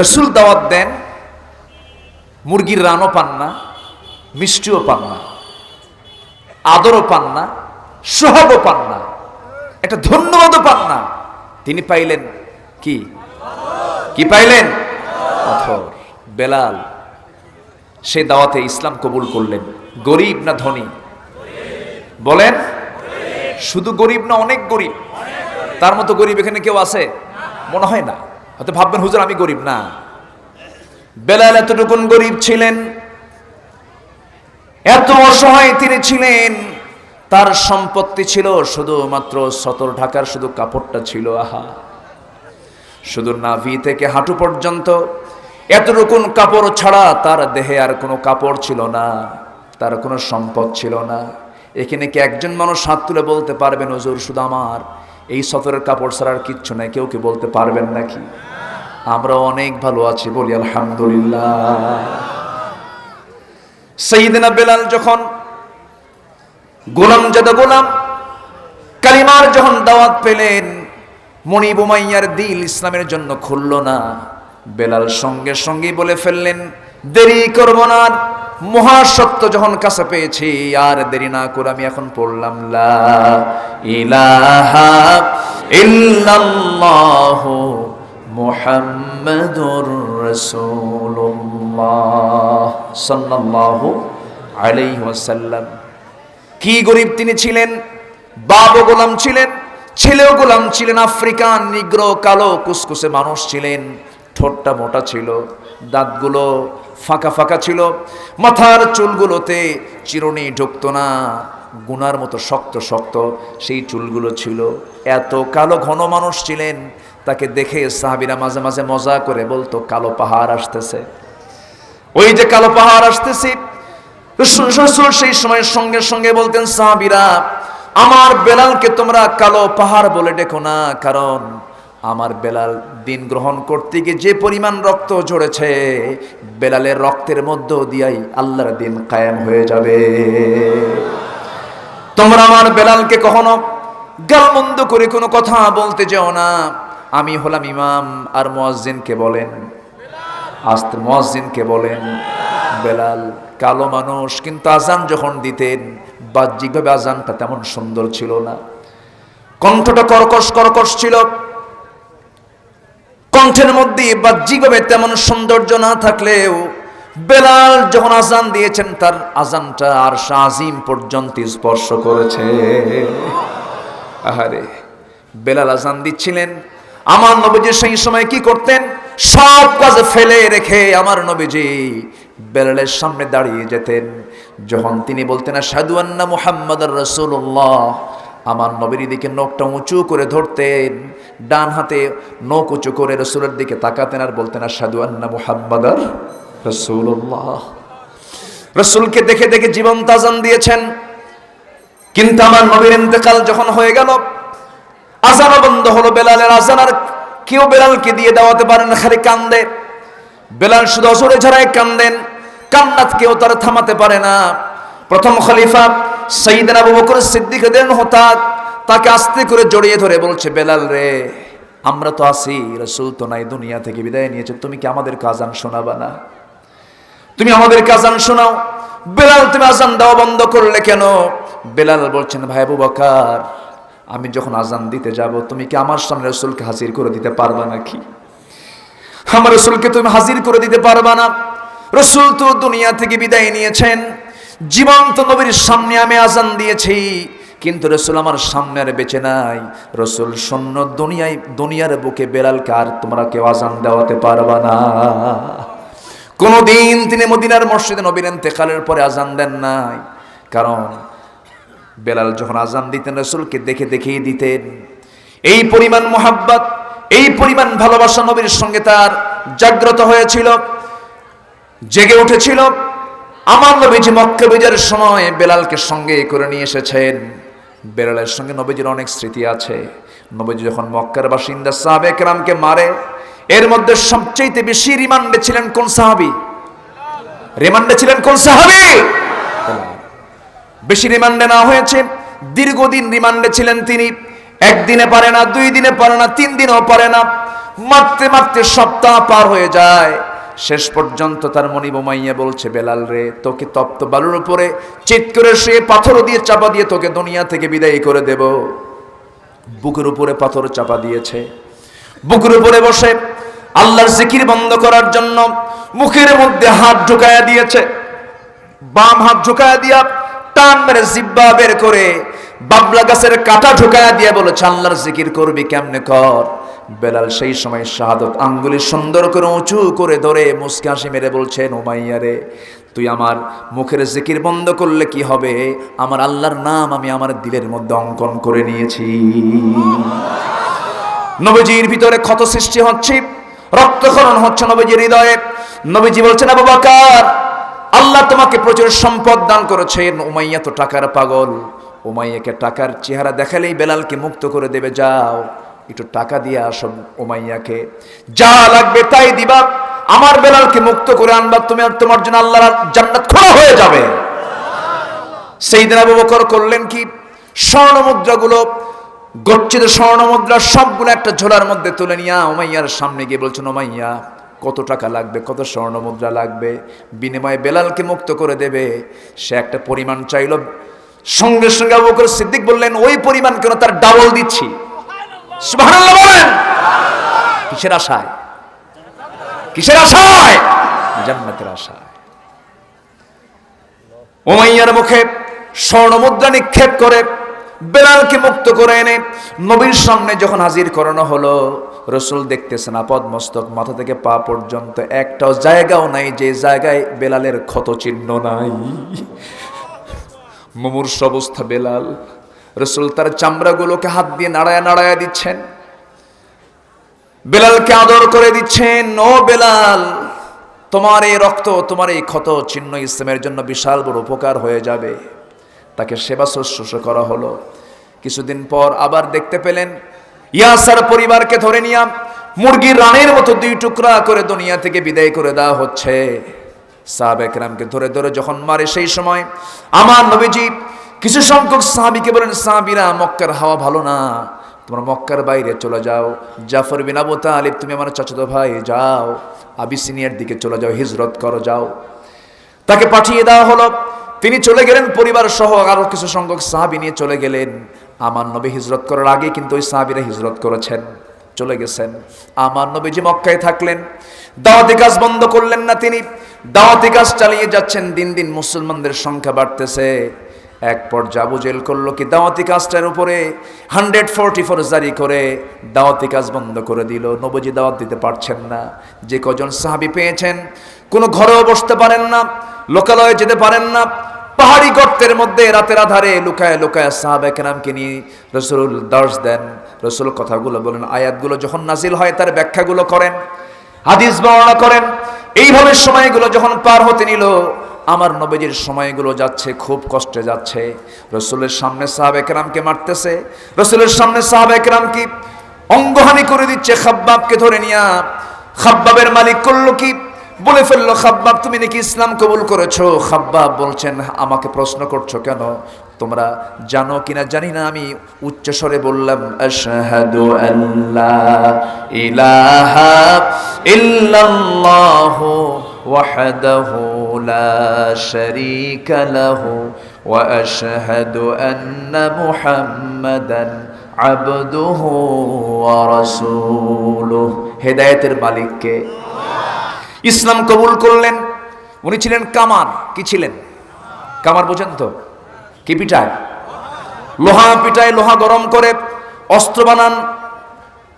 রসুল দাওয়াত দেন, মুরগির রানও পান না, মিষ্টিও পান না, আদরও পান না, সোহাগও পান না, একটা ধন্যবাদও পান না। তিনি পাইলেন কি? কি পাইলেন? পাথর। বেলাল, সে দাওয়াতে ইসলাম কবুল করলেন। গরিব না ধনী? বলেন, শুধু গরিব না, অনেক গরিব। তার মতো গরিব এখানে কেউ আছে? মনে হয় না। হয়তো ভাববেন, হুজুর, আমি গরিব। না। বেলাল এতটুকুন গরিব ছিলেন। এত অসহায় তিনি ছিলেন। তার সম্পত্তি ছিল শুধুমাত্র সতর ঢাকার শুধু কাপড়টা ছিল, আহা। শুধু নাভি থেকে হাঁটু পর্যন্ত। এতটুকুন কাপড় ছাড়া তার দেহে আর কোনো কাপড় ছিল না, তার কোনো সম্পদ ছিল না। এখানে কি একজন মানুষ হাত তুলে বলতে পারবেন ওজোর শুধু আমার এই সতরের কাপড় ছাড়া আর কিচ্ছু নাই, কেউ কি বলতে পারবেন নাকি? আমরা অনেক ভালো আছি বলি, আলহামদুলিল্লাহ। সঈদিনা বেলাল যখন গোলাম জাদা গোলাম, কালিমার যখন দাওয়াত পেলেন, মণি বোমাইয়ার দিল ইসলামের জন্য খুলল না। বেলাল সঙ্গে সঙ্গেই বলে ফেললেন দেরি করব না। মহাসত্য যখন কাছে পেয়েছি, আর দেরি না করে আমি এখন পড়লাম, লা ইলাহা ওয়াসাল্লাম। কি গরিব তিনি ছিলেন? বাবও গোলাম ছিলেন, ছেলেও গোলাম ছিলেন, আফ্রিকান, নিগ্র, কালো, কুসকুসে মানুষ ছিলেন, ঠোঁটটা মোটা ছিল, দাঁতগুলো ফাঁকা ফাঁকা ছিল। মাথার চুলগুলোতে চিরুনি ঢুকতো না। গুনার মতো শক্ত শক্ত সেই চুলগুলো ছিল। এত কালো ঘন মানুষ ছিলেন। তাকে দেখে সাহাবিরা মাঝে মাঝে মজা করে বলতো, কালো পাহাড় আসতেছে। ওই যে কালো পাহাড় আসতেছে। সেই সময়ের সঙ্গে সঙ্গে বলতেন, সাহাবিরা, আমার বেলালকে তোমরা কালো পাহাড় বলে ডেকো না। কারণ আমার বেলাল দিন গ্রহণ করতে গিয়ে যে পরিমাণ রক্ত ঝরেছে, বেলালের রক্তের মধ্য দিয়াই আল্লাহর দিন কায়েম হয়ে যাবে। তোমরা আমার বেলালকে কখনো গালমন্দ করে কোনো কথা বলতে যেও না। আমি হলাম ইমাম আর মুয়াজ্জিনকে বলেন। আস্তে মুয়াজ্জিনকে বলেন, বেলাল কালো মানুষ, কিন্তু আজান যখন দিতেন, বাহ্যিকভাবে আজানটা তেমন সুন্দর ছিল না। কণ্ঠটা কর্কশ কর্কশ ছিল। কণ্ঠের মধ্যে বাহ্যিকভাবে তেমন সৌন্দর্য না থাকলেও বেলাল যখন আজান দিয়েছেন, তার আজানটা আর শাহিম পর্যন্ত স্পর্শ করেছে। আহারে, বেলাল আজান দিচ্ছিলেন। আমার নবীজি সেই সময় কি করতেন? সব কাজ ফেলে রেখে আমার নবীজি বেলালের সামনে দাঁড়িয়ে যেতেন। যখন তিনি বলতেন সাধু আন্না মুহাম্মদ রসুল্লাহ আমার নবীর দিকে নখটা উঁচু করে ধরতেন, ডান হাতে নখ উঁচু করে রসুলের দিকে তাকাতেন আর বলতেন আর সাধু আন্না মুহাম্মদ রসুল্লাহ রসুলকে দেখে দেখে জীবন তাজান দিয়েছেন। কিন্তু আমার নবীর ইন্তেকাল যখন হয়ে গেল আজানও বন্ধ হলো বেলালের আজান, আর কেউ বেলালকে দিয়ে দেওয়াতে পারেন খালি কান্দে। বেলাল শুধু অসরে ঝরায় কান্দেন, কান্নাত কেউ তার থামাতে পারে না। প্রথম খলিফা সঈদিন আবু বকর সিদ্দিক দেন হঠাৎ তাকে আস্তে করে জড়িয়ে ধরে বলছে, বেলাল রে, আমরা তো আছি, রসুল তো নাই, দুনিয়া থেকে বিদায় নিয়েছে, তুমি কি আমাদের কাজান শোনাবা না? তুমি আমাদের আজান শোনাও, বেলাল তুমি আজান দেওয়া বন্ধ করলে কেন? বেলাল বলছেন, ভাই আবু বকার, আমি যখন আজান দিতে যাব, তুমি কি আমার সামনে রসুলকে হাজির করে দিতে পারবা নাকি? আমার রসুলকে তুমি হাজির করে দিতে পারবা না। রসুল তো দুনিয়া থেকে বিদায় নিয়েছেন জীবন্ত নবীর সামনে আমি আজান দিয়েছি, কিন্তু রসুল আমার সামনে আর বেঁচে নাই। রসুল শূন্য দুনিয়ায়, দুনিয়ার বুকে বেলালকে, আর তোমরা কেউ আজান দেওয়াতে পারবা না। কোনোদিন তিনি মদিনার মসজিদে নবীর ইন্তেকালের পরে আজান দেন নাই। কারণ বেলাল যখন আজান দিতেন, রসুলকে দেখে দেখেই দিতেন। এই পরিমাণ মোহাব্বত, এই পরিমাণ ভালোবাসা নবীর সঙ্গে তার জাগ্রত হয়েছিল, জেগে উঠেছিল। আমার নবীজি মক্কা বিজয়ের সময় বেলালকে সঙ্গে করে নিয়ে এসেছেন। বেলালের সঙ্গে নবীজির অনেক স্মৃতি আছে। নবীজি যখন মক্কার বাসিন্দা সাহাবেক রামকে মারে, এর মধ্যে সবচেয়ে বেশি রিমান্ডে ছিলেন কোন সাহাবি? রিমান্ডে ছিলেন কোন সাহাবি? বেশি রিমান্ডে না হয়েছে, দীর্ঘদিন রিমান্ডে ছিলেন তিনি। একদিনে পারে না, দুই দিনে পারে না, তিন দিনও পারে না। মারতে মারতে সপ্তাহ পার হয়ে যায়। শেষ পর্যন্ত তার মনি বোমাইয়া বলছে, বেলাল রে, তোকে তপ্ত বালুর উপরে চিৎ করে শুয়ে পাথর দিয়ে চাপা দিয়ে তোকে দুনিয়া থেকে বিদায় করে দেব। বুকের উপরে পাথর চাপা দিয়েছে। বুকের উপরে বসে আল্লাহর জিকির বন্ধ করার জন্য মুখের মধ্যে হাত ঢুকায়া দিয়েছে। বাম হাত ঢুকায়া দিয়া টান মেরে জিব্বা বের করে বাবলা গাছের কাটা ঢুকায়া দিয়া বলেছে, আল্লাহর জিকির করবি কেমনে কর? বেলাল সেই সময় শাহাদত আঙ্গুলি সুন্দর করে উঁচু করে ধরে মুসকে হাসি মেরে বলছেন ওমাইয়া রে, তুই আমার মুখের জিকির বন্ধ করলে কি হবে? আমার আল্লাহর নাম আমি আমার দিলের মধ্যে অঙ্কন করে নিয়েছি। নবীজির ভিতরে ক্ষত সৃষ্টি হচ্ছে, রক্তক্ষরণ হচ্ছে নবীজির হৃদয়ে। নবীজি বলছেন, আবু বকর, আল্লাহ তোমাকে প্রচুর সম্পদ দান করেছেন, উমাইয়া তো টাকার পাগল। উমাইয়াকে টাকার চেহারা দেখালেই বেলালকে মুক্ত করে দেবে, যাও। একটু টাকা দিয়ে আসো ওমাইয়াকে। যা লাগবে তাই দিবা। আমার বেলালকে মুক্ত করে আনবা, তুমি আর তোমার জন্য আল্লাহর জান্নাত খোলা হয়ে যাবে। সেই দিন আবু বকর করলেন কি? স্বর্ণ মুদ্রাগুলো গচ্ছিত স্বর্ণ মুদ্রা সবগুলো একটা ঝোলার মধ্যে তুলে নিয়ে ওমাইয়ার সামনে গিয়ে বলছেন, ওমাইয়া, কত টাকা লাগবে? কত স্বর্ণ মুদ্রা লাগবে? বিনিময়ে বেলালকে মুক্ত করে দেবে। সে একটা পরিমাণ চাইল সঙ্গে সঙ্গে আবু বকর সিদ্দিক বললেন, ওই পরিমাণ কেন তার ডাবল দিচ্ছি? সুবহানাল্লাহ বলেন। কিসের আশায়? কিসের আশায়? জান্নাতের আশায়। ওমাইয়ার মুখে স্বর্ণমুদ্রা নিক্ষেপ করে, বেলালকে মুক্ত করে এনে নবীর সামনে যখন হাজির করানো হলো, রসুল দেখতেছেন আপদ মস্তক মাথা থেকে পা পর্যন্ত একটাও জায়গাও নাই, যে জায়গায় বেলালের ক্ষত চিহ্ন নাই। মুমূর্ষ অবস্থা বেলাল। রসুল তার চামড়াগুলোকে হাত দিয়ে নাড়ায় নাড়ায় দিচ্ছেন। বেলালকে আদর করে দিচ্ছেন, ও বেলাল, তোমার এই রক্ত, তোমার এই ক্ষত চিহ্ন ইসলামের জন্য বিশাল বড় উপকার হয়ে যাবে। তাকে সেবা শুশ্রূষা করা হলো। কিছুদিন পর আবার দেখতে পেলেন, ইয়াসার পরিবারকে ধরে নিয়া মুরগির রানের মতো দুই টুকরা করে দুনিয়া থেকে বিদায় করে দেওয়া হচ্ছে। সাহাব একরামকে ধরে ধরে যখন মারে সেই সময়, আমার নবীজি কিছু সংখ্যক সাহাবিকে বলেন, সাহাবিরা, মক্কার হাওয়া ভালো না। তোমরা মক্কার বাইরে চলে যাও। জাফর বিন আবু তালিব, তুমি আমার চাচাতো ভাই, যাও। আবিসিনিয়ার দিকে চলে যাও, হিজরত করো, যাও। তাকে পাঠিয়ে দেওয়া হলো। তিনি চলে গেলেন, পরিবার সহ আরও কিছু সংখ্যক সাহাবি নিয়ে চলে গেলেন। আমার নবী হিজরত করার আগে কিন্তু ওই সাহাবিরা হিজরত করেছেন। চলে গেছেন। আমার নবী যে মক্কায় থাকলেন। দাওয়াতি কাজ বন্ধ করলেন না তিনি। দাওয়াতি কাজ চালিয়ে যাচ্ছেন। দিন দিন মুসলমানদের সংখ্যা বাড়তেছে। এক পর্যায়ে আবু জেল করল কি, দাওয়াতি কাজটার উপরে হান্ড্রেড ফোরটি ফোর জারি করে দাওয়াতি কাজ বন্ধ করে দিল। নবজি দাওয়াত দিতে পারছেন না। যে কজন সাহাবি পেয়েছেন, কোনো ঘরেও বসতে পারেন না, লোকালয়ে যেতে পারেন না। পাহাড়ি গর্তের মধ্যে রাতের আধারে লুকায় লুকায় সাহাবে কেরামকে নিয়ে রসুল দর্শ দেন। রসুল কথাগুলো বলেন, আয়াতগুলো যখন নাজিল হয়, তার ব্যাখ্যাগুলো করেন, হাদিস বর্ণনা করেন, এইভাবে সময়গুলো যখন পার হতে নিল, আমার নবীজির সময়গুলো যাচ্ছে, খুব কষ্টে যাচ্ছে। রসুলের সামনে সাহাবে কেরামকে মারতেছে। রসুলের সামনে সাহাবে কেরামকে অঙ্গহানি করে দিচ্ছে, খাব্বাবকে ধরে নিয়া। খাব্বাবের মালিক করল কি? বলে ফেলল, খাব্বাব, তুমি নাকি ইসলাম কবুল করেছ? খাব্বাব বলছেন, আমাকে প্রশ্ন করছ কেন? তোমরা জানো কিনা জানি না, আমি উচ্চ স্বরে বললাম, আশহাদু আল্লাহ ইলাহা ইল্লাল্লাহু শারীকা লাহু ওয়া আশহাদু আন্না মুহাম্মাদান আবদুহু ওয়া রাসূলুহু। হেদায়েতের মালিককে ইসলাম কবুল করলেন। উনি ছিলেন কামার। কি ছিলেন? কামার বোঝেন তো? কি পিটায় লোহা পিটায় লোহা গরম করে অস্ত্র বানান।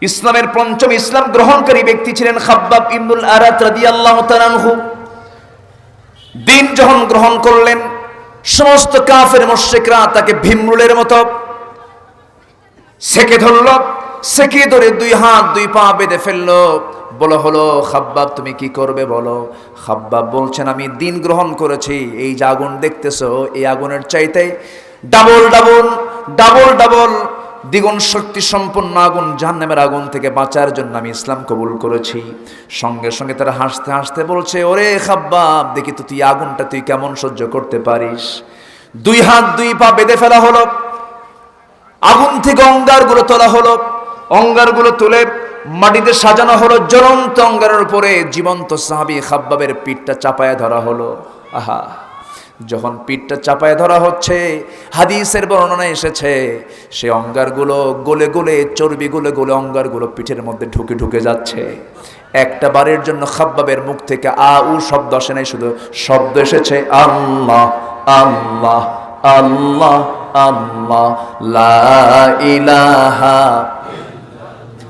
ইসলামের পঞ্চম ইসলাম গ্রহণকারী ব্যক্তি ছিলেন খাব্বাব ইবনুল আরাত রাদিয়াল্লাহু তাআলাহু দিন যখন গ্রহণ করলেন, সমস্ত কাফের মুশরিকরা তাকে ভীমরুলের মতো সেকে ধরল। সেকে ধরে দুই হাত, দুই পা বেঁধে ফেলল। বলো, হলো, খাব্বাব, তুমি কি করবে বলো? খাব্বাব বলছেন, আমি দিন গ্রহণ করেছি, এই যে আগুন দেখতেছো, এই আগুনের চাইতে ডাবল ডাবল ডাবল ডাবল দ্বিগুণ শক্তি সম্পন্ন আগুন জাহান্নামের আগুন থেকে বাঁচার জন্য আমি ইসলাম কবুল করেছি। সঙ্গে সঙ্গে তারা হাসতে হাসতে বলছে, ওরে খাব্বাব, দেখি তো তুই আগুনটা তুই কেমন সহ্য করতে পারিস? দুই হাত, দুই পা বেঁধে ফেলা হলো। আগুন থেকে অঙ্গারগুলো তোলা হলো। অঙ্গারগুলো তুলে মাটিতে সাজানো হলো, জ্বলন্ত অঙ্গারের উপরে জীবন্ত সাহাবি খাব্বাবের পিঠটা চাপায় ধরা হলো। আহা, যখন পিঠটা চাপায় ধরা হচ্ছে, হাদিসের বর্ণনা এসেছে, সে অঙ্গারগুলো গলে গলে, চর্বি গলে গলে অঙ্গারগুলো পিঠের মধ্যে ঢুকে ঢুকে যাচ্ছে। একটা বারের জন্য খাব্বাবের মুখ থেকে আ, উ শব্দ আসে নাই, শুধু শব্দ এসেছে, আল্লাহ আল্লাহ আল্লাহ আল্লাহ, লা ইলাহা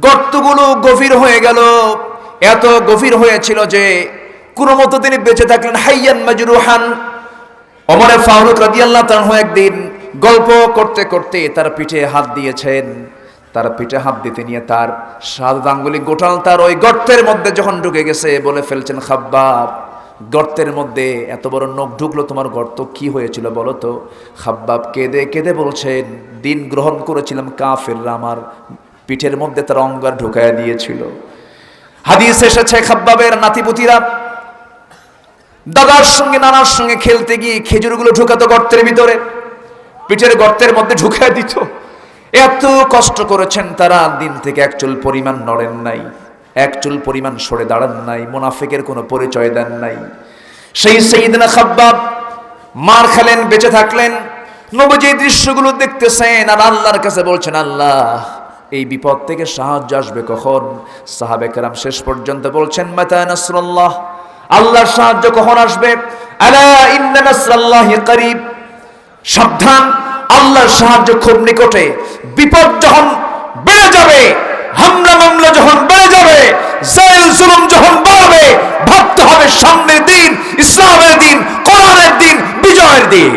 গর্তগুলো গভীর হয়ে গেল। এত গভীর হয়েছিল যে কোনো মতো তিনি বেঁচে থাকলেন। হাইয়ান মাজরুহান। অমরে ফারুক রাদিয়াল্লাহু তাআলা একদিন গল্প করতে করতে তার পিঠে হাত দিয়েছেন। তার পিঠে হাত দিতে নিয়ে তার সাত আঙ্গুলি গোটাল তার ওই গর্তের মধ্যে যখন ঢুকে গেছে, বলে ফেলছেন, খাব্বাব, গর্তের মধ্যে এত বড় নখ ঢুকলো, তোমার গর্ত কি হয়েছিল বলো তো? খাব্বাব কেঁদে কেঁদে বলছেন, দিন গ্রহণ করেছিলাম কাফেররা আমার পিঠের মধ্যে তার অঙ্গার ঢুকাইয়া দিয়েছিল। হাদিস এসেছে খাব্বাবের নাতিপুতিরা। দাদার সঙ্গে, নানার সঙ্গে খেলতে গিয়ে খেজুরগুলো ঢুকাতো গর্তের ভিতরে। পিঠের গর্তের মধ্যে ঢুকায় দিত। এত কষ্ট করেছেন তারা, দিন থেকে এক চুল পরিমাণ নড়েন নাই, এক চুল পরিমাণ সরে দাঁড়ান নাই, মোনাফিকের কোনো পরিচয় দেন নাই। সেই সেইদিনা খাব্বাব মার খেলেন, বেঁচে থাকলেন। নবজি দৃশ্যগুলো দেখতেছেন আর আল্লাহর কাছে বলছেন, আল্লাহ এই বিপদ থেকে সাহায্য আসবে কখন? সাহাবে কেরাম শেষ পর্যন্ত বলছেন, মাতা নাসরুল্লাহ। আল্লাহর সাহায্য কখন আসবে? আলা ইন্না সাবধান, আল্লাহর সাহায্য খুব নিকটে। বিপদ যখন বেড়ে যাবে, হামলা মামলা যখন বেড়ে যাবে জাইল জুলুম যখন বাড়বে, ভাবতে হবে সামনের দিন, ইসলামের দিন, কোরআনের দিন, বিজয়ের দিন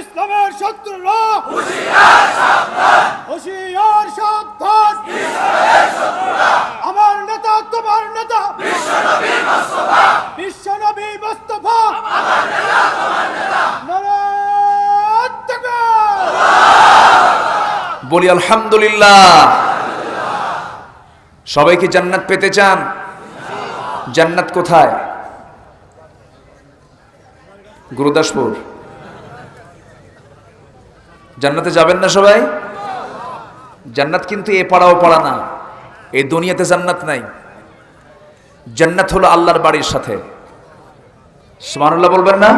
ইসলামের শত্রুরা হুশিয়ার সাবধান আমার নেতা তোমার নেতা বিশ্বনবী মুস্তফা নারায়ণ তাকবীর! আলহামদুলিল্লাহ। সবাই কি জান্নাত পেতে চান? জান্নাত কোথায়? গুরুদাসপুর। জান্নাতে যাবেন না সবাই? জান্নাত কিন্তু এ পাড়াও পাড়া না এই দুনিয়াতে জান্নাত নাই। জান্নাত হলো আল্লাহর বাড়ির সাথে। সুবহানাল্লাহ বলবেন না?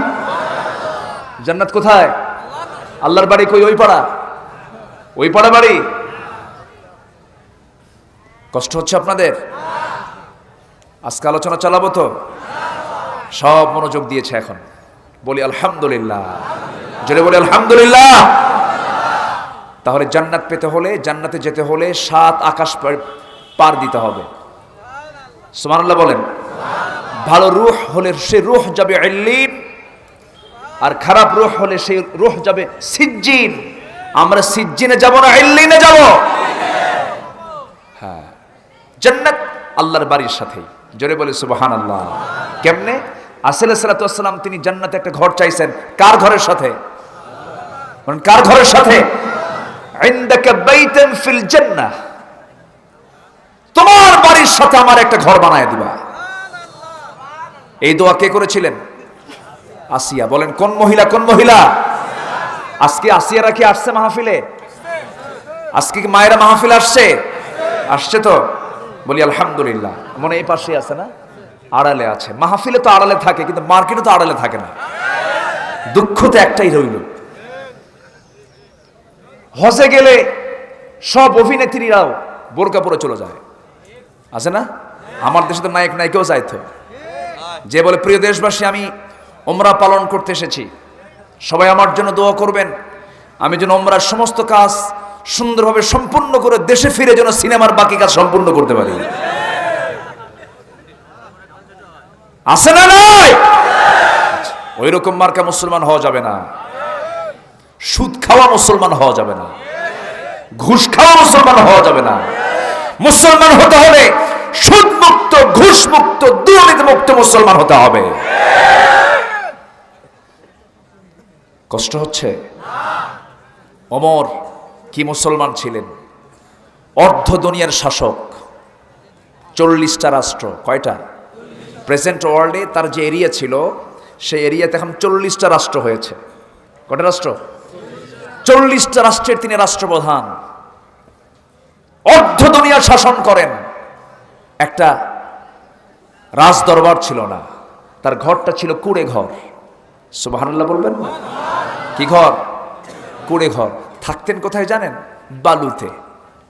জান্নাত কোথায়? আল্লাহর বাড়ি কই? ওই পাড়া? ওই পাড়া বাড়ি? কষ্ট হচ্ছে আপনাদের? আজকে আলোচনা চালাবো তো? সব মনোযোগ দিয়েছে এখন। বলি আলহামদুলিল্লাহ। জোরে বলি আলহামদুলিল্লাহ। তাহলে জান্নাত পেতে হলে, জান্নাতে যেতে হলে সাত আকাশ পার- দিতে হবে। সুবহানাল্লাহ বলেন, ভালো রুহ হলে সে রুহ যাবে আর খারাপ রুহ হলে সেই রুহ যাবে সিজ্জিন। আমরা সিজ্জিনে যাব না আল্লিনে যাব। হ্যাঁ জান্নাত আল্লাহর বাড়ির সাথেই। জোরে বলে সুবহান আল্লাহ কেমনে আসলে সালাতাম তিনি জান্নাতে একটা ঘর চাইছেন। কার ঘরের সাথে? কার ঘরের সাথে? ফিল জান্নাহ। তোমার বাড়ির সাথে আমার একটা ঘর বানায় দিবা। এই দোয়া কে করেছিলেন? আসিয়া। বলেন, কোন মহিলা কোন মহিলা? আজকে আসিয়ারা কি আসছে মাহফিলে? আজকে কি মায়েরা মাহফিল আসছে? আসছে তো। বলি, আলহামদুলিল্লাহ। মনে এই পাশে আছে না? আড়ালে আছে। মাহফিলে তো আড়ালে থাকে, কিন্তু মার্কেটে তো আড়ালে থাকে না। দুঃখ তো একটাই রইল। হজে গেলে সব অভিনেত্রীরাও বোরকা পরে চলে যায়। আছে না? আমার দেশে তো নায়ক নায়িকাও যাইতো। যে বলে, প্রিয় দেশবাসী, আমি ওমরা পালন করতে এসেছি। সবাই আমার জন্য দোয়া করবেন। আমি যেন ওমরার সমস্ত কাজ সুন্দরভাবে সম্পূর্ণ করে দেশে ফিরে যেন সিনেমার বাকি কাজ সম্পূর্ণ করতে পারি। আছে না নয় ওই রকম মার্কা মুসলমান হওয়া যাবে না। সুদ খাওয়া মুসলমান হওয়া যাবে না। ঘুষ খাওয়া মুসলমান হওয়া যাবে না। মুসলমান হতে হলে সুদ মুক্ত ঘুষ মুক্ত দুর্নীতি মুক্ত মুসলমান হতে হবে। কষ্ট হচ্ছে? অমর, কি মুসলমান ছিলেন? অর্ধ দুনিয়ার শাসক, চল্লিশটা রাষ্ট্র, কয়টা? প্রেজেন্ট ওয়ার্ল্ডে তার যে এরিয়া ছিল, সেই এরিয়াতে এখন চল্লিশটা রাষ্ট্র হয়েছে। কটা রাষ্ট্র? চল্লিশটা রাষ্ট্রের তিনি রাষ্ট্রপ্রধান। অর্ধ দুনিয়া শাসন করেন। একটা রাজ দরবার ছিল না। তার ঘরটা ছিল কুড়ে ঘর। সুবহানাল্লাহ বলবেন না? কি ঘর? কুড়ে ঘর। থাকতেন কোথায় জানেন? বালুতে।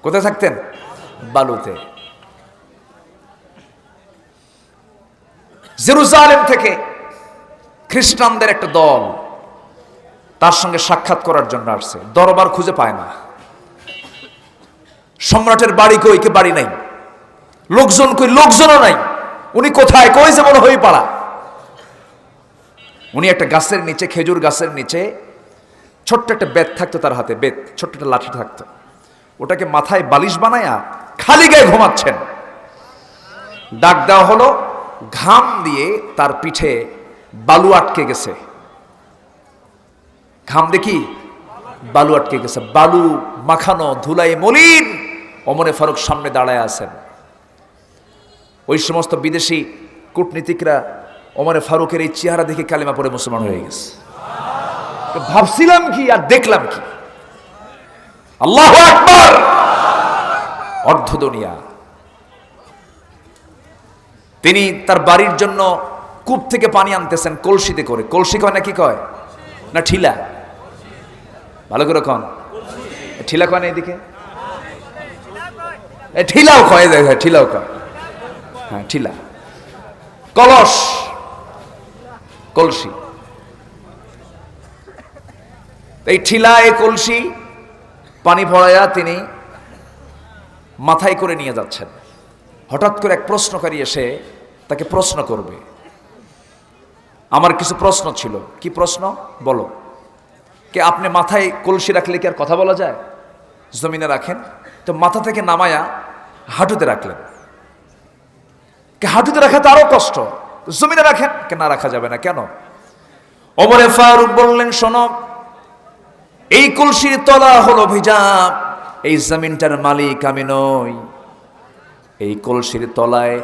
কোথায় থাকতেন? বালুতে। জেরুজালেম থেকে খ্রিস্টানদের একটা দল তার সঙ্গে সাক্ষাৎ করার জন্য আসছে। দরবার খুঁজে পায় না। সম্রাটের বাড়ি কই? কে বাড়ি নাই। লোকজন কই? লোকজনও নাই। উনি কোথায়? কই যে মনে হয়ে পাড়া। উনি একটা গাছের নিচে, খেজুর গাছের নিচে ছোট্ট একটা বেত থাকতো তার হাতে, বেত, ছোট্ট একটা লাঠি থাকতো। ওটাকে মাথায় বালিশ বানায়া খালি গায়ে ঘুমাচ্ছেন। ডাক দেওয়া হলো, ঘাম দিয়ে তার পিঠে বালু আটকে গেছে। ঘাম দেখি বালু আটকে গেছে। বালু মাখানো ধুলাই মলিন অমরে ফারুক সামনে দাঁড়ায় আছেন। ওই সমস্ত বিদেশি কূটনীতিকরা অমরে ফারুকের এই চেহারা দেখে কালিমা পড়ে মুসলমান হয়ে গেছে। ভাবছিলাম কি আর দেখলাম কি? আল্লাহ আকবার! অর্ধ দুনিয়া। তিনি তার বাড়ির জন্য কূপ থেকে পানি আনতেছেন কলসিতে করে। কলসি কয় না কি কয়? না ঠিলা? ভালো করে কন। ঠিলা কয় না এদিকে? ঠিলাও কয় দেখ ঠিলাও কয়। হ্যাঁ ঠিলা। কলস। কলসি। এই ঠিলা এই কলসি, পানি ভরাইয়া তিনি মাথায় করে নিয়ে যাচ্ছেন। হঠাৎ করে এক প্রশ্নকারী এসে তাকে প্রশ্ন করবে। আমার কিছু প্রশ্ন ছিল। কি প্রশ্ন? বলো। কে আপনি মাথায় কলসি রাখলে কি আর কথা বলা যায়? জমিনে রাখেন। তো মাথা থেকে নামায়া হাঁটুতে রাখলেন। কে হাঁটুতে রাখা তো আরও কষ্ট। জমিনে রাখেন। কে না রাখা যাবে না। কেন? ওমরে ফারুক বললেন, শোনো এই কলসির তলা হলো ভিজা এই জমিনটার মালিক আমি নই। এই কলসির তলায়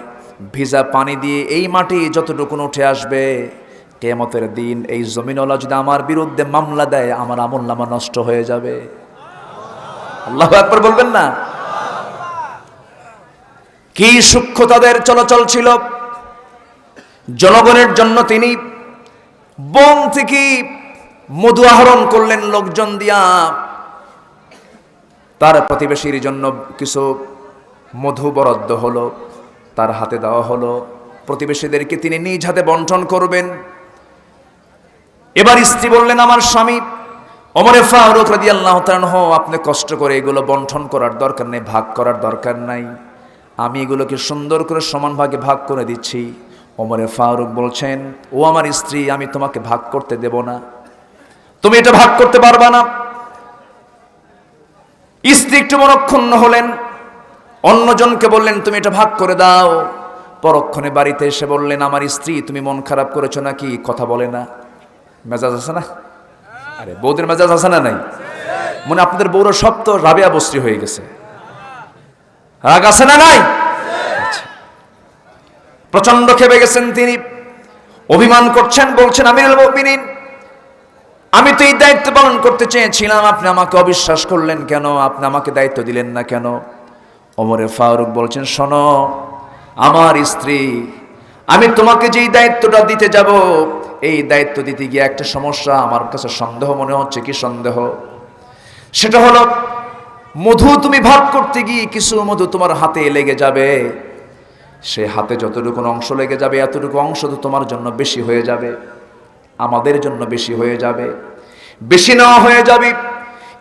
ভিজা পানি দিয়ে এই মাটি যতটুকুন উঠে আসবে কেমতের দিন এই জমিনওয়ালা যদি আমার বিরুদ্ধে মামলা দেয়, আমার আমল নামা নষ্ট হয়ে যাবে। আল্লাহ একবার বলবেন না? কি সূক্ষ্ম তাদের চলাচল ছিল? জনগণের জন্য তিনি বন থেকে মধু আহরণ করলেন লোকজন দিয়া। তার প্রতিবেশীর জন্য কিছু মধু বরাদ্দ হলো, তার হাতে দেওয়া হলো। প্রতিবেশীদেরকে তিনি নিজ হাতে বন্টন করবেন। এবার স্ত্রী বললেন, আমার স্বামী অমরে ফারুক রাদি আল্লাহ আপনি কষ্ট করে এগুলো বন্টন করার দরকার নেই, ভাগ করার দরকার নাই। আমি এগুলোকে সুন্দর করে সমান ভাগে ভাগ করে দিচ্ছি। ওমরে ফারুক বলছেন, ও আমার স্ত্রী, আমি তোমাকে ভাগ করতে দেব না। তুমি এটা ভাগ করতে পারবা না। স্ত্রী একটু মনক্ষুণ্ণ হলেন, অন্যজনকে বললেন, তুমি এটা ভাগ করে দাও। পরক্ষণে বাড়িতে এসে বললেন, আমার স্ত্রী, তুমি মন খারাপ করেছ নাকি? কথা বলে না। মেজাজ আছে না? আরে বৌদের মেজাজ আছে না নাই? মনে আপনাদের বৌর সব তো রাবিয়া বস্ত্রী হয়ে গেছে। রাগ আছে না নাই? আচ্ছা। প্রচণ্ড খেপে গেছেন তিনি। অভিমান করছেন, বলছেন, আমিরুল মুমিনিন আমি তো এই দায়িত্ব পালন করতে চেয়েছিলাম, আপনি আমাকে অবিশ্বাস করলেন কেন? আপনি আমাকে দায়িত্ব দিলেন না কেন? ওমরে ফারুক বলছেন, শোনো, আমার স্ত্রী, আমি তোমাকে যেই দায়িত্বটা দিতে যাব, এই দায়িত্ব দিতে গিয়ে একটা সমস্যা আমার কাছে সন্দেহ, মনে হচ্ছে কি সন্দেহ? সেটা হলো, মধু তুমি ভাগ করতে গিয়ে কিছু মধু তোমার হাতে লেগে যাবে। সে হাতে যতটুকু অংশ লেগে যাবে, এতটুকু অংশ তো তোমার জন্য বেশি হয়ে যাবে। আমাদের জন্য বেশি হয়ে যাবে। বেশি নেওয়া হয়ে যাবে।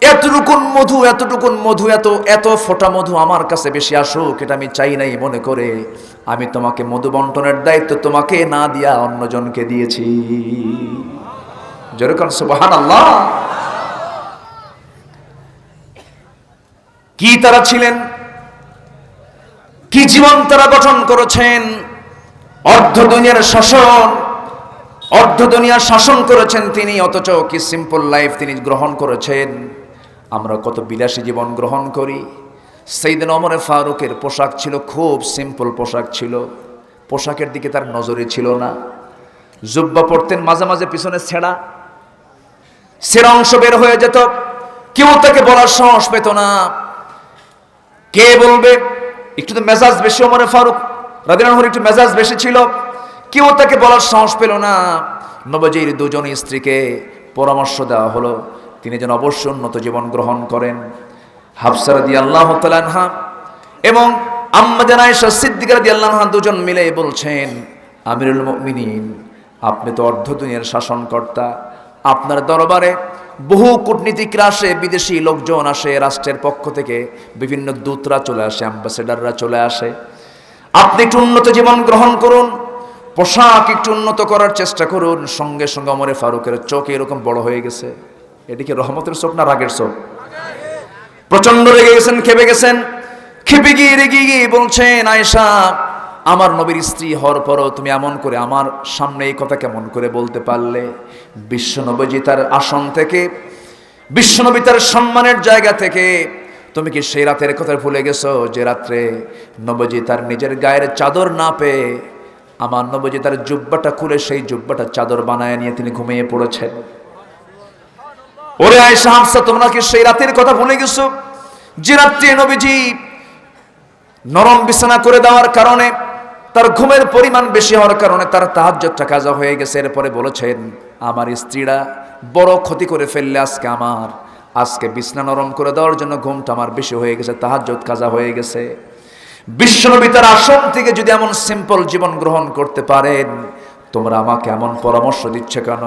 এতটুকুন মধু এতটুকুন মধু, এত এত ফোটা মধু আমার কাছে বেশি আসুক, এটা আমি চাই নাই মনে করে। আমি তোমাকে মধু বন্টনের দায়িত্ব তোমাকে না দিয়া অন্যজনকে দিয়েছি। যেরকম সুবাহান আল্লাহ কি তারা ছিলেন? কি জীবন তারা গঠন করেছেন? অর্ধ দুনিয়ার শাসন অর্ধ দুনিয়ার শাসন করেছেন তিনি, অথচ কি সিম্পল লাইফ তিনি গ্রহণ করেছেন? আমরা কত বিলাসী জীবন গ্রহণ করি। সেইদিন অমরে ফারুকের পোশাক ছিল, খুব সিম্পল পোশাক ছিল। পোশাকের দিকে তার নজরে ছিল না। জুব্বা পড়তেন মাঝে মাঝে পিছনে ছেঁড়া। সেরা অংশ বের হয়ে যেত। কেউ তাকে বলার সাহস পেত না। কে বলবে? একটু তো মেজাজ বেশি অমরে ফারুক। রাদিনাহর একটু মেজাজ বেশি ছিল। কেউ তাকে বলার সাহস পেল না। নবজির দুজন স্ত্রীকে পরামর্শ দেওয়া হলো। তিনি যেন অবশ্যই উন্নত জীবন গ্রহণ করেন। হাফসার দি আল্লাহ তালানহা এবং আম্মাজান আয়েশা সিদ্দিকার দি আল্লাহ দুজন মিলে বলছেন, আমিরুল মুমিনিন, আপনি তো অর্ধ দুনিয়ার শাসনকর্তা। আপনার দরবারে বহু কূটনীতিকরা আসে বিদেশি লোকজন আসে, রাষ্ট্রের পক্ষ থেকে বিভিন্ন দূতরা চলে আসে, অ্যাম্বাসেডাররা চলে আসে। আপনি একটু উন্নত জীবন গ্রহণ করুন। পোশাক একটু উন্নত করার চেষ্টা করুন। সঙ্গে সঙ্গে অমরে ফারুকের চোখ এরকম বড় হয়ে গেছে। এদিকে রহমতের চোখ না রাগের চোখ? প্রচণ্ড রেগে গেছেন, খেপে গেছেন। খেপে গিয়ে রেগে গিয়ে বলছেন, আয়েশা, আমার নবীর স্ত্রী হওয়ার পরও তুমি এমন করে আমার সামনে এই কথা কেমন করে বলতে পারলে? বিশ্বনবীজি তার আসন থেকে, বিশ্বনবী তার সম্মানের জায়গা থেকে, তুমি কি সেই রাতের কথা ভুলে গেছো যে রাত্রে নবজি তার নিজের গায়ের চাদর না পেয়ে আমার নবজি তার জুব্বাটা খুলে সেই জুব্বাটা চাদর বানায় নিয়ে তিনি ঘুমিয়ে পড়েছেন। ওরে আয়সা হাফসা তোমরা কি সেই রাতের কথা ভুলে গেছো? যে রাত্রে নবীজি নরম বিছানা করে দেওয়ার কারণে, তার ঘুমের পরিমাণ বেশি হওয়ার কারণে তার তাহাজ্জতটা কাজা হয়ে গেছে। এরপরে বলেছেন, আমার স্ত্রীরা বড় ক্ষতি করে ফেললে আজকে আমার, আজকে বিছনা নরম করে দেওয়ার জন্য ঘুমটা আমার বেশি হয়ে গেছে তাহাজ্জত কাজা হয়ে গেছে। বিশ্বনবী তার আসন থেকে যদি এমন সিম্পল জীবন গ্রহণ করতে পারেন, তোমরা আমাকে এমন পরামর্শ দিচ্ছে কেন?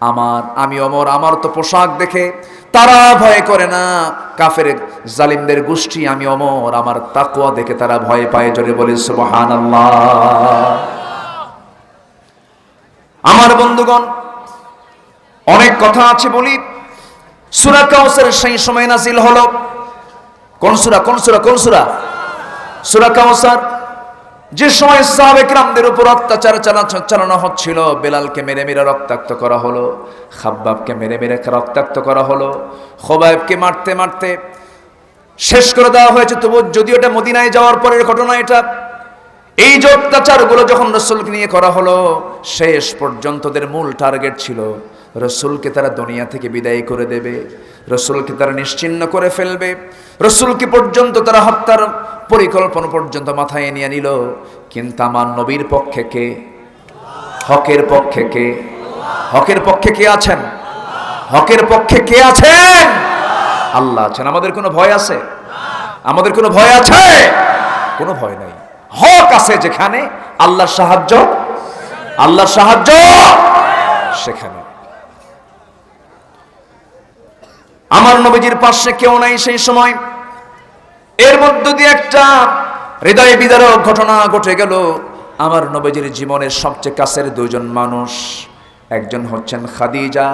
আমার, আমি অমর, আমার তো পোশাক দেখে তারা ভয় করে না। কাফের জালিমদের গোষ্ঠী, আমি অমর, আমার তাকুয়া দেখে তারা ভয় পায়, জোরে বলে সুবহান আমার বন্ধুগণ, অনেক কথা আছে বলি। সুরা কাউসের সেই সময় নাজিল হলো। কোন সুরা কোন সুরা কোন সুরা? সুরা যে সময় সাবেকরামদের উপর অত্যাচার চালা- চালানো হচ্ছিল, বেলালকে মেরে মেরে রক্তাক্ত করা হলো, খাব্বাবকে মেরে মেরে রক্তাক্ত করা হলো, খোবাইবকে মারতে মারতে শেষ করে দেওয়া হয়েছে। তবু যদিও এটা মদিনায় যাওয়ার পরের ঘটনা এটা, এই যে অত্যাচারগুলো যখন রসুলকে নিয়ে করা হলো, শেষ পর্যন্ত ওদের মূল টার্গেট ছিল, রসুলকে তারা দুনিয়া থেকে বিদায় করে দেবে। রসুলকে তারা নিশ্চিন্ন করে ফেলবে। রসুলকে পর্যন্ত তারা হত্যার পরিকল্পনা পর্যন্ত মাথায় নিয়ে নিল। কিন্তু আমার নবীর পক্ষে কে? হকের পক্ষে কে? হকের পক্ষে কে আছেন? হকের পক্ষে কে আছেন? আল্লাহ আছেন। আমাদের কোনো ভয় আছে? আমাদের কোনো ভয় আছে? কোনো ভয় নাই। হক আছে যেখানে, আল্লাহর সাহায্য আল্লাহর সাহায্য সেখানে। আমার নবীজির পাশে কেউ নাই সেই সময়। এর মধ্য দিয়ে একটা হৃদয় বিদারক ঘটনা ঘটে গেল। আমার নবীজির জীবনের সবচেয়ে কাছের দুজন মানুষ। একজন হচ্ছেন খাদিজা,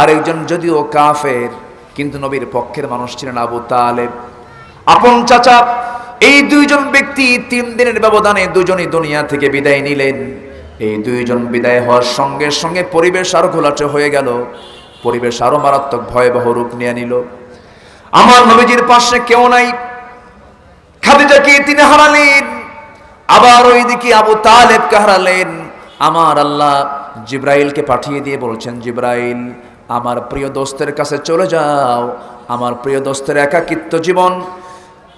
আরেকজন যদিও কাফের, কিন্তু নবীর পক্ষের মানুষ ছিলেন আবু তালেব। আপন চাচা, এই দুইজন ব্যক্তি তিন দিনের ব্যবধানে দুজনই দুনিয়া থেকে বিদায় নিলেন। এই দুইজন বিদায় হওয়ার সঙ্গে সঙ্গে পরিবেশ আরও ঘোলাটে হয়ে গেল। পরিবেশ আরও মারাত্মক ভয়াবহ রূপ নিয়ে নিল। আমার নবীজির পাশে কেউ নাই। খাদিজাকে তিনি হারালেন? আবার ওইদিকে আবু তালেবকে হারালেন? আমার আল্লাহ জিব্রাইলকে পাঠিয়ে দিয়ে বলছেন, জিব্রাইল, আমার প্রিয় দোস্তের কাছে চলে যাও। আমার প্রিয় দোস্তের একাকিত্ব জীবন,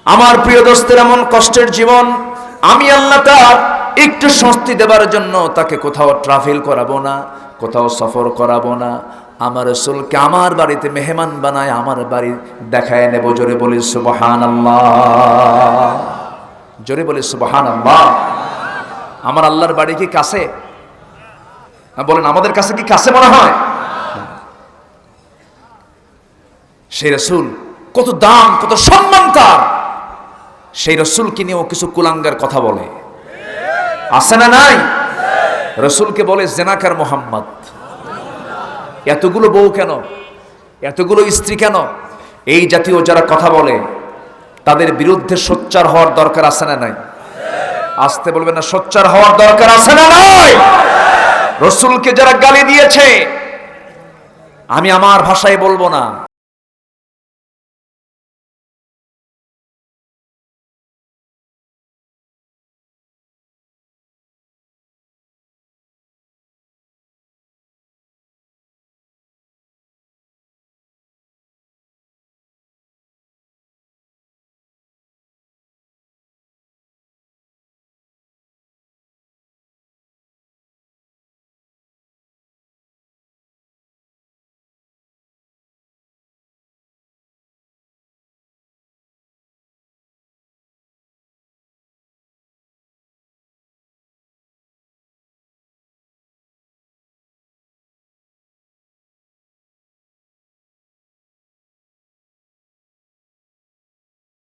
আমার প্রিয় দোস্তের এমন কষ্টের জীবন, আমি আল্লাহ তার একটু স্বস্তি দেবার জন্য তাকে কোথাও ট্রাভেল করাবো না, কোথাও সফর করাবো না। আমার রসুলকে আমার বাড়িতে মেহমান বানায় আমার বাড়ি দেখায় নেব। জোরে বলি সুবহান জোরে বলি সুবহান আমার আল্লাহর বাড়ি কি কাছে? হ্যাঁ, বলেন আমাদের কাছে কি কাছে মনে হয়? সেই রসুল কত দাম কত সম্মান তার। সেই রসুলকে নিয়েও কিছু কুলাঙ্গার কথা বলে। আছে না নাই? রসুলকে বলে জেনাকার মোহাম্মদ। এতগুলো বউ কেন? এতগুলো স্ত্রী কেন? এই জাতীয় যারা কথা বলে, তাদের বিরুদ্ধে সোচ্চার হওয়ার দরকার আছে না নাই? আসতে বলবেন না, সোচ্চার হওয়ার দরকার আছে না নাই? রসুলকে যারা গালি দিয়েছে, আমি আমার ভাষায় বলব না।